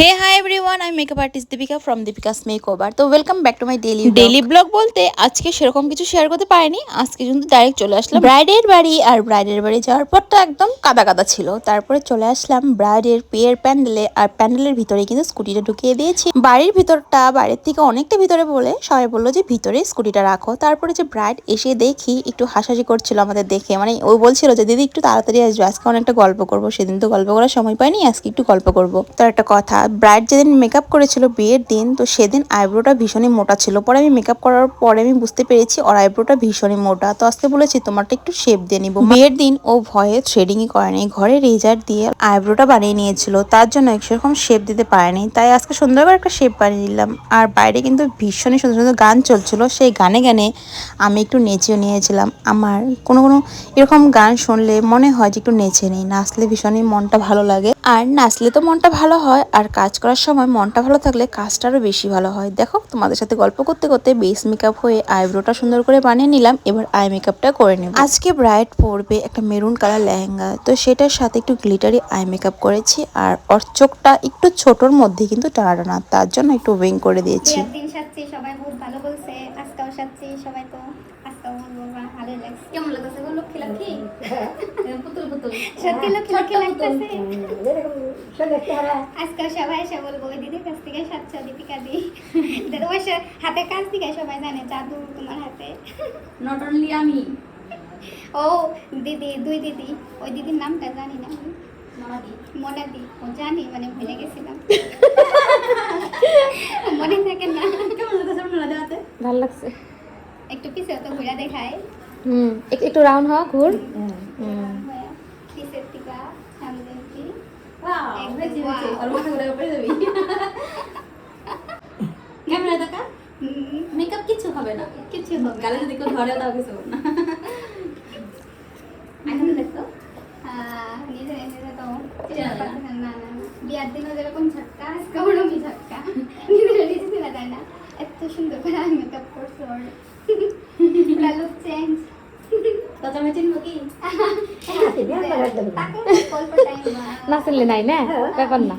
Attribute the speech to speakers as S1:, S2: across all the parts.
S1: হে hi everyone আমি makeup artist Deepika from Deepika's make তো welcome back to my daily daily blog বলতে আজকে সেরকম কিছু শেয়ার করতে পারিনি, আজকে কিন্তু ডাইরেক্ট চলে আসলাম ব্রাইডের বাড়ি, আর ব্রাইডের বাড়ি যাওয়ার পর তো একদম কাদা কাদা ছিল। তারপরে চলে আসলাম ব্রাইডের বিয়ের প্যান্ডেলে আর প্যান্ডেলের ভিতরে কিন্তু স্কুটিটা ঢুকিয়ে দিয়েছি। বাড়ির ভিতরটা বাইরের থেকে অনেকটা ভিতরে বলে সবাই বলল যে ভিতরে স্কুটিটা রাখো। তারপরে যে ব্রাইড এসে দেখি, একটু হাসাহাসি করছিল আমাদের দেখে। মানে ও বলছিল যে, দিদি, একটু তাড়াতাড়ি আসবে, আজকে অনেকটা গল্প করব। সেদিন তো গল্প করার সময় পাইনি, আজকে একটু গল্প করব। তো একটা কথা ব্রাইড যেদিন মেকআপ করেছিল বিয়ের দিন, তো সেদিন আইব্রোটা ভীষণই মোটা ছিল। পরে আমি মেকআপ করার পরে আমি বুঝতে পেরেছি, ওর আইব্রোটা ভীষণই মোটা। তো আজকে বলেছি, তোমারটা একটু শেপ দিয়ে নিবো। বিয়ের দিন ও ভয়ে থ্রেডিংই করেনি ঘরে রেজার দিয়ে আইব্রোটা বানিয়ে নিয়েছিল। তার জন্য সেরকম শেপ দিতে পারেনি তাই আজকে সুন্দর করে একটা শেপ বানিয়ে নিলাম। আর বাইরে কিন্তু ভীষণই সুন্দর সুন্দর গান চলছিল। সেই গানে গানে আমি একটু নেচেও নিয়েছিলাম। আমার কোনো কোনো এরকম গান শুনলে মনে হয় যে একটু নেচে নেই। নাচলে ভীষণই মনটা ভালো লাগে। আর নাচলে তো মনটা ভালো হয়। আর কাজ করার সময় মনটা ভালো থাকলে কাজটা আরও বেশি ভালো হয়। দেখো, তোমাদের সাথে গল্প করতে করতে বেস মেকআপ হয়ে আইব্রোটা সুন্দর করে বানিয়ে নিলাম, এবার আই মেকআপটা করে নেব। আজকে ব্রাইড পরবে একটা মেরুন কালার লেহেঙ্গা, তো সেটার সাথে একটু গ্লিটারি আই মেকআপ করেছি আর ওর চোখটা একটু ছোটোর মধ্যে কিন্তু টানা তার জন্য একটু উইং করে দিয়েছি।
S2: সবাই ভালো বলছে সবাই তো আজকেও বলব বা- ভালোই লাগছে। কেমন লাগছে গো? লক্ষ্মী লক্ষ্মী?
S3: পুতুল পুতুল।
S2: সত্যি লক্ষ্মী লক্ষ্মী লাগতেছে।
S3: হ্যাঁ।
S2: সবাই এসে বলব দিদির কাছ থেকে সাজছ দীপিকা দি। তোমার হাতে কাজ দিকে সবাই জানে জাদু তোমার হাতে।
S3: নট অনলি আমি।
S2: ও দিদি দুই দিদি। ওই দিদির নামটা জানি না আমি।
S3: মনাদি।
S2: মোনাদি। ও জানি মানে ভুলে গেছিলাম। মনে থাকে না।
S3: কেমন লাগছে
S4: ভালো লাগছে।
S2: একটু পিছে তো ঘুরা দেখায়।
S4: হুম এক- একটু রাউন্ড হওয়া ঘুর
S2: বিয়ার দিনও যেরকম ঝটকা আজকে এত সুন্দর করে মেকআপ করছ ওর
S3: কথা আমি চিনবো কি
S4: না শুনলে নাই না? ব্যাপার না।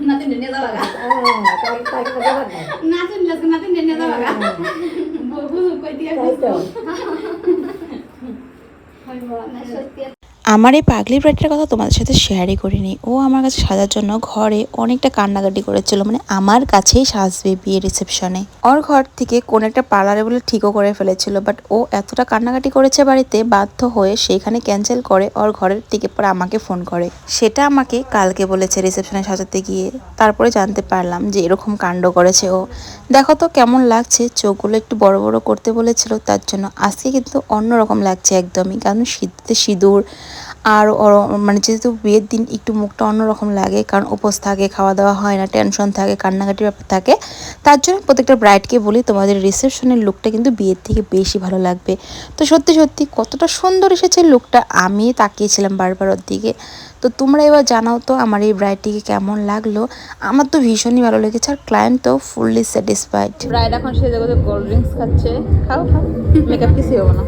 S2: সত্যি
S1: আমার এই পাগলি ব্রাইডের কথা তোমাদের সাথে শেয়ারই করিনি। ও আমার কাছে সাজার জন্য ঘরে অনেকটা কান্নাকাটি করেছিল মানে আমার কাছেই সাজবে বিয়ে রিসেপশনে ওর ঘর থেকে কোন একটা পার্লারে বলে ঠিকও করে ফেলেছিল বাট ও এতটা কান্নাকাটি করেছে বাড়িতে, বাধ্য হয়ে সেইখানে ক্যান্সেল করে ওর ঘরের থেকে পরে আমাকে ফোন করে। সেটা আমাকে কালকে বলেছে রিসেপশনে সাজাতে গিয়ে। তারপরে জানতে পারলাম যে এরকম কাণ্ড করেছে ও। দেখো তো কেমন লাগছে, চোখগুলো একটু বড় বড় করতে বলেছিল, তার জন্য আজকে কিন্তু অন্যরকম লাগছে একদমই। কারণ শীতে সিঁদুর আর মানে যেহেতু বিয়ের দিন একটু মুখটা অন্যরকম লাগে, কারণ উপোস থাকে খাওয়া দাওয়া হয় না টেনশন থাকে, কান্নাকাটির ব্যাপার থাকে, তার জন্য প্রত্যেকটা ব্রাইডকে বলি তোমাদের রিসেপশনের লুকটা কিন্তু বিয়ের থেকে বেশি ভালো লাগবে। তো সত্যি সত্যি কতটা সুন্দর এসেছে লুকটা আমি তাকিয়েছিলাম বারবার ওর দিকে। তো তোমরা এবার জানাও তো আমার এই ব্রাইডটিকে কেমন লাগল। আমার তো ভীষণই ভালো লেগেছে আর ক্লায়েন্ট তো ফুললি স্যাটিসফাইড
S4: ব্রাইড এখন সেজে গোজে কোল্ড ড্রিঙ্কস খাচ্ছে। খাও খাও। মেকআপ কিছু হব না।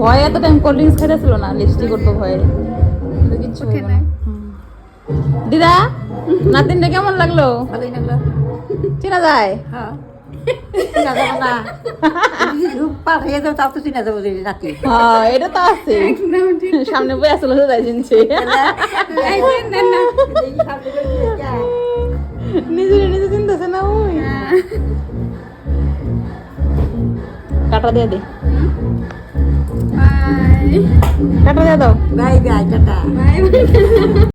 S4: ভয় এত টাইম কোল্ড ড্রিঙ্কস খাইতেছিল না লিপস্টিক করতো ভয়ে। কিন্তু কিচ্ছু হইব না। দিদা নাতিনটা কেমন লাগল? চেনা যায়?
S3: হ্যাঁ। চিনা যাব না। পার হয়ে যাবে তাও তো চিনা যাব যদি
S4: হ্যাঁ এটা তো আছে। সামনে বই আসলে যাই চিনছে। নিজে নিজে চিনতেছে না ওই কাটা দিয়ে দে কাটা দিয়ে দাও
S3: বাই বাই টাটা